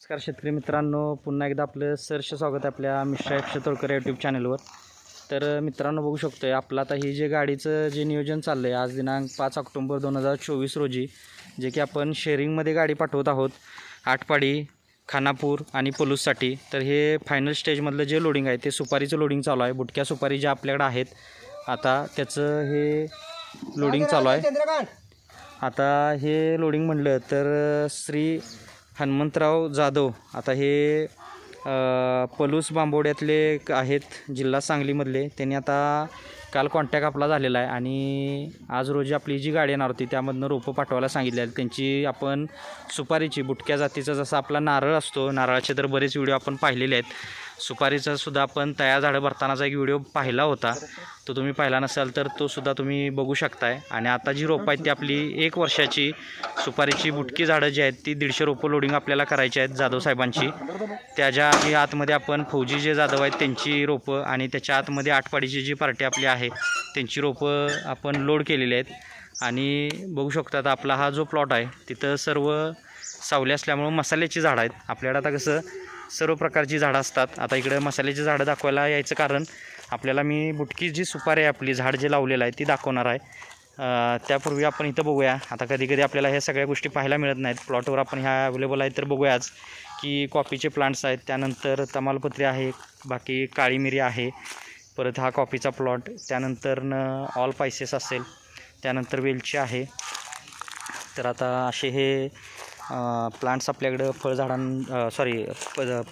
नमस्कार शेतकरी मित्रांनो पुन्हा एकदा आपलं सरसे स्वागत आहे आपल्या मिश्रा तोडकर यूट्यूब चॅनलवर तर मित्रांनो बघू शकतोय आपलं आता ही जे गाडीचं जे नियोजन चाललं आहे आज दिनांक पाच ऑक्टोंबर दोन हजार चोवीस रोजी जे की आपण शेअरिंगमध्ये गाडी पाठवत आहोत आटपाडी खानापूर आणि पलूससाठी. तर हे फायनल स्टेजमधलं जे लोडिंग आहे ते सुपारीचं लोडिंग चालू आहे. बुटक्या सुपारी ज्या आपल्याकडे आहेत आता त्याचं हे लोडिंग चालू आहे. आता हे लोडिंग म्हणलं तर श्री हनुमंतराव जाधव. आता हे पलूस बांबोड्यातले आहेत जिल्हा सांगलीमधले. त्यांनी आता काल कॉन्टॅक्ट आपला झालेला आहे आणि आज रोजी आपली जी गाडी येणार होती त्यामधनं रोपं पाठवायला सांगितले आहेत. त्यांची आपण सुपारीची बुटक्या जातीचा जसा आपला नारळ असतो नारळाचे तर बरेच व्हिडिओ आपण पाहिलेले आहेत. सुपारीचा सुद्धा आपण तयार झाडं भरतानाचा एक व्हिडिओ पाहिला होता. तो तुम्ही पाहिला नसाल तर तो सुद्धा तुम्ही बघू शकताय. आणि आता जी रोपं आहेत ती आपली एक वर्षाची सुपारीची बुटकी झाडं जी आहेत ती दीडशे रोपं लोडिंग आपल्याला करायची आहेत जाधव साहेबांची. त्याच्या आतमध्ये आपण फौजी जे जाधव आहेत त्यांची रोपं आणि त्याच्या आतमध्ये आठपाडीची जी पार्टी आपली आहे त्यांची रोपं आपण लोड केलेली आहेत. आणि बघू शकतात आपला हा जो प्लॉट आहे तिथं सर्व सावली असल्यामुळं मसाल्याची झाडं आहेत. आपल्याकडे आता कसं सर्व प्रकारची झाडं असतात. आता इकडे मसाल्याची झाडं दाखवायला यायचं कारण आपल्याला मी बुटकी जी सुपारी आहे आपली झाड जे लावलेलं आहे ती दाखवणार आहे. त्यापूर्वी आपण इथं बघूया. आता कधी कधी आपल्याला ह्या सगळ्या गोष्टी पाहायला मिळत नाहीत. प्लॉटवर आपण ह्या अवेलेबल आहेत तर बघूयाच की कॉफीचे प्लांट्स आहेत. त्यानंतर तमालपत्री आहे बाकी काळी मिरी आहे. परत हा कॉफीचा प्लॉट त्यानंतर ऑल पायसेस असेल. त्यानंतर वेलची आहे. तर आता असे हे प्लांट्स आपल्याकडं फळझाडां सॉरी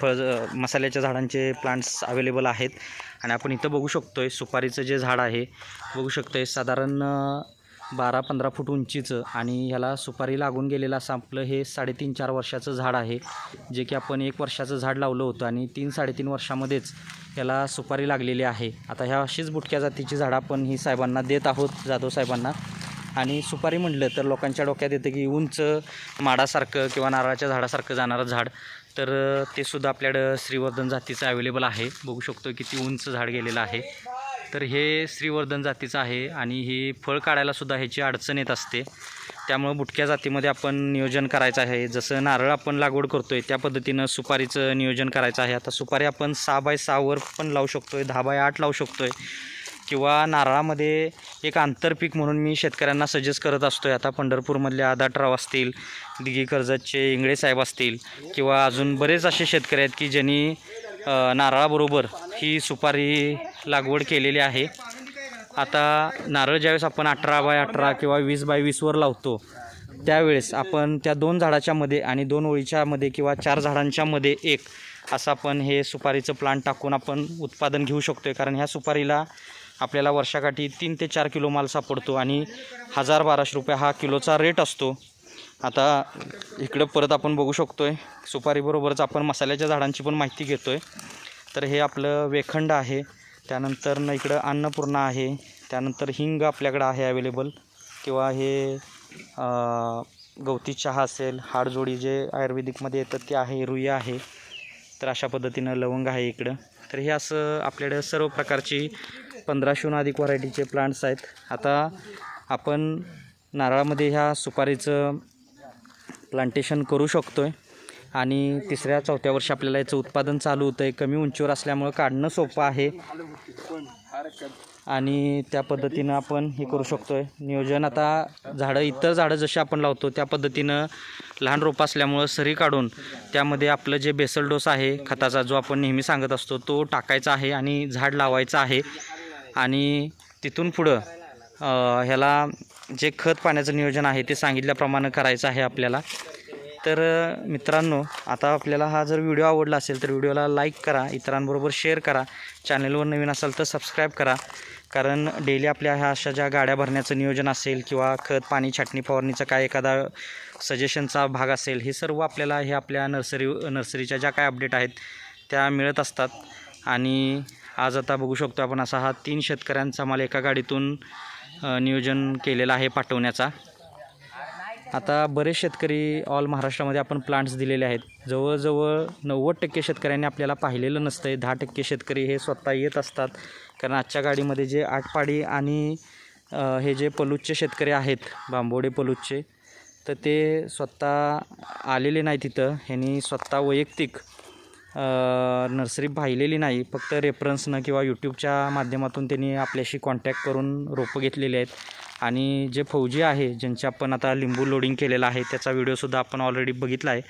फळ मसाल्याच्या झाडांचे प्लांट्स अवेलेबल आहेत. आणि आपण इथं बघू शकतो आहे सुपारीचं जे झाड आहे बघू शकतो आहे साधारण बारा पंधरा फूट उंचीचं आणि ह्याला सुपारी लागून गेलेलं असं आपलं हे साडेतीन चार वर्षाचं झाड आहे जे की आपण एक वर्षाचं झाड लावलं होतं आणि तीन साडेतीन वर्षामध्येच याला सुपारी लागलेली आहे. आता ह्या अशीच बुटक्या जातीची झाडं आपण ही साहेबांना देत आहोत जाधव साहेबांना. आणि सुपारी म्हटलं तर लोकांच्या डोक्यात येतं की उंच माडासारखं किंवा नारळाच्या झाडासारखं जाणारं झाड. तर ते सुद्धा आपल्याकडं श्रीवर्धन जातीचं अवेलेबल आहे. बघू शकतो किती उंच झाड गेलेलं आहे. तर हे श्रीवर्धन जातीचं आहे आणि हे फळ काढायलासुद्धा ह्याची अडचण येत असते. त्यामुळं बुटक्या जातीमध्ये आपण नियोजन करायचं आहे. जसं नारळ आपण लागवड करतो आहे त्या पद्धतीनं सुपारीचं नियोजन करायचं आहे. आता सुपारी आपण सहा बाय सहावर पण लावू शकतो आहे दहा बाय आठ लावू शकतो आहे किंवा नारळामध्ये एक आंतरपीक म्हणून मी शेतकऱ्यांना सजेस्ट करत असतो आहे आता पंढरपूरमधले आदाटराव असतील दिघी कर्जतचे इंगळे साहेब असतील किंवा अजून बरेच असे शेतकरी आहेत की ज्यांनी नारळाबरोबर ही सुपारी लागवड केलेली आहे. आता नारळ ज्यावेळेस आपण अठरा बाय अठरा किंवा वीस बाय वीसवर लावतो त्यावेळेस आपण त्या दोन झाडाच्यामध्ये आणि दोन ओळीच्यामध्ये किंवा चार झाडांच्यामध्ये एक असं आपण हे सुपारीचं प्लांट टाकून आपण उत्पादन घेऊ शकतो आहे कारण ह्या सुपारीला आपल्याला वर्षाकाठी तीन ते चार किलो माल सापडतो आणि हजार बाराशे रुपये हा किलोचा रेट असतो. आता इकडं परत आपण बघू शकतो आहे सुपारीबरोबरच आपण मसाल्याच्या झाडांची पण माहिती घेतो आहे तर हे आपलं वेखंड आहे त्यानंतर न इकडं अन्नपूर्णा आहे त्यानंतर हिंग आपल्याकडं आहे अवेलेबल किंवा हे गवती चहा असेल हाडजोडी जे आयुर्वेदिकमध्ये येतं ते आहे रुई आहे. तर अशा पद्धतीनं लवंग आहे इकडं. तर हे असं आपल्याकडं सर्व प्रकारची पंधराशेहून अधिक व्हरायटीचे प्लांट्स आहेत. आता आपण नारळामध्ये ह्या सुपारीचं प्लांटेशन करू शकतो आहे आणि तिसऱ्या चौथ्या वर्षी आपल्याला याचं उत्पादन चालू होतं आहे कमी उंचीवर असल्यामुळं काढणं सोपं आहे. आणि त्या पद्धतीनं आपण हे करू शकतो आहे नियोजन आता झाडं इतर झाडं जशी आपण लावतो त्या पद्धतीनं लहान रोपं असल्यामुळं सरी काढून त्यामध्ये आपलं जे बेसल डोस आहे खताचा जो आपण नेहमी सांगत असतो तो टाकायचा आहे आणि झाड लावायचं आहे. आणि तिथून पुढं ह्याला जे खत पाण्याचं नियोजन आहे ते सांगितल्याप्रमाणे करायचं आहे आपल्याला. तर मित्रांनो आता आपल्याला हा जर व्हिडिओ आवडला असेल तर व्हिडिओला लाईक करा इतरांबरोबर शेअर करा चॅनलवर नवीन असाल तर सबस्क्राईब करा. कारण डेली आपल्या ह्या अशा ज्या गाड्या भरण्याचं नियोजन असेल किंवा खत पाणी छाटणी फवारणीचा काय एखादा सजेशनचा भाग असेल हे सर्व आपल्याला हे आपल्या नर्सरी नर्सरीच्या ज्या काय अपडेट आहेत त्या मिळत असतात. आणि आज आता बघू शकतो आपण असा हा तीन शेतकऱ्यांचा मला एका गाडीतून नियोजन केलेलं आहे पाठवण्याचा. आता बरेच शेतकरी ऑल महाराष्ट्रामध्ये आपण प्लांट्स दिलेले आहेत. जवळजवळ नव्वद टक्के शेतकऱ्यांनी आपल्याला पाहिलेलं नसतं आहे दहा टक्के शेतकरी हे स्वतः येत असतात. कारण आजच्या गाडीमध्ये जे आटपाडी आणि हे जे पलूसचे शेतकरी आहेत बांबोडे पलूसचे तर ते स्वतः आलेले नाही तिथं ह्यांनी स्वतः वैयक्तिक नर्सरी पाहिलेली नाही. फक्त रेफरन्सनं किंवा यूट्यूबच्या माध्यमातून त्यांनी आपल्याशी कॉन्टॅक्ट करून रोपं घेतलेली आहेत. आणि जे फौजी आहे ज्यांचे आपण आता लिंबू लोडिंग केलेलं आहे त्याचा व्हिडिओसुद्धा आपण ऑलरेडी बघितला आहे.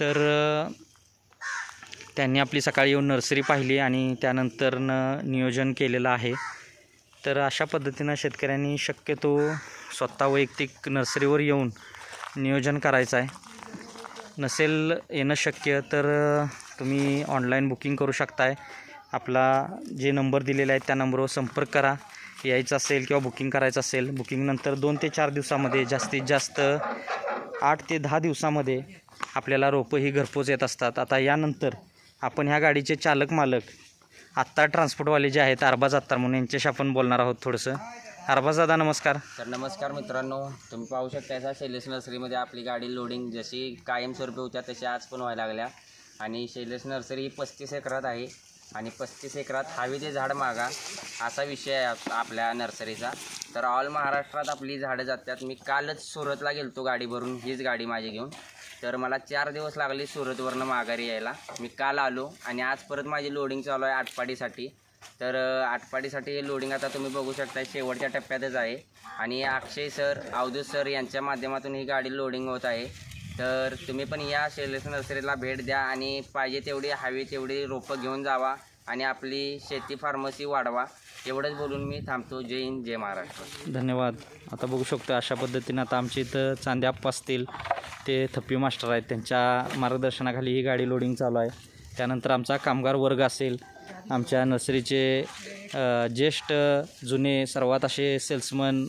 तर त्यांनी आपली सकाळी येऊन नर्सरी पाहिली आणि त्यानंतरनं नियोजन केलेलं आहे. तर अशा पद्धतीनं शेतकऱ्यांनी शक्यतो स्वतः वैयक्तिक नर्सरीवर येऊन नियोजन करायचं आहे. नसेल येणं शक्य तर तुम्ही ऑनलाईन बुकिंग करू शकताय. आपला जे नंबर दिलेला आहे त्या नंबरवर संपर्क करा. यायचं असेल किंवा बुकिंग करायचं असेल बुकिंगनंतर दोन ते चार दिवसामध्ये जास्तीत जास्त आठ ते दहा दिवसामध्ये आपल्याला रोपं ही घरपोच येत असतात. आता यानंतर आपण ह्या गाडीचे चालक मालक आत्ता ट्रान्सपोर्टवाले जे आहेत अरबाज आत्तार म्हणून यांच्याशी आपण बोलणार आहोत थोडंसं. अरबाज दादा नमस्कार. तर नमस्कार मित्रांनो. तुम्ही पाहू शकता याचा शैलेश नर्सरीमध्ये आपली गाडी लोडिंग जशी कायमस्वरूपी होत्या तशी आज पण व्हायला लागल्या. आणि शैलेश नर्सरी ही पस्तीस एकरात आहे. आणि पस्तीस एकरात हवेचे झाड मागा असा विषय आहे आपल्या नर्सरीचा. तर ऑल महाराष्ट्रात आपली झाडं जातात. मी कालच सुरतला गेलतो गाडी भरून हीच गाडी माझी घेऊन. तर मला चार दिवस लागले सुरतवरनं माघारी यायला. मी काल आलो आणि आज परत माझी लोडिंग चालू आहे आटपाडीसाठी. तर आटपाडीसाठी हे लोडिंग आता तुम्ही बघू शकता शेवटच्या टप्प्यातच आहे. आणि अक्षय सर अवधूत सर यांच्या माध्यमातून ही गाडी लोडिंग होत आहे. तर तुम्ही पण या शैलेश नर्सरीला भेट द्या आणि पाहिजे तेवढी हवी तेवढी रोपं घेऊन जावा आणि आपली शेती फार्मसी वाढवा. एवढंच बोलून मी थांबतो. जय हिंद जय महाराष्ट्र. धन्यवाद. आता बघू शकतो अशा पद्धतीनं आता आमच्या इथं चांद्याप्पा असतील ते थप्पी मास्टर आहेत. त्यांच्या मार्गदर्शनाखाली ही गाडी लोडिंग चालू आहे. त्यानंतर आमचा कामगार वर्ग असेल आमच्या नर्सरीचे ज्येष्ठ जुने सर्वात असे सेल्समन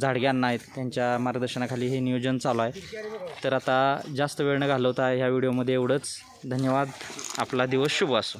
झाडग्यांना आहेत त्यांच्या मार्गदर्शनाखाली हे नियोजन चालू आहे. तर आता जास्त वेळ न घालवता ह्या व्हिडिओमध्ये एवढंच. धन्यवाद. आपला दिवस शुभ असो.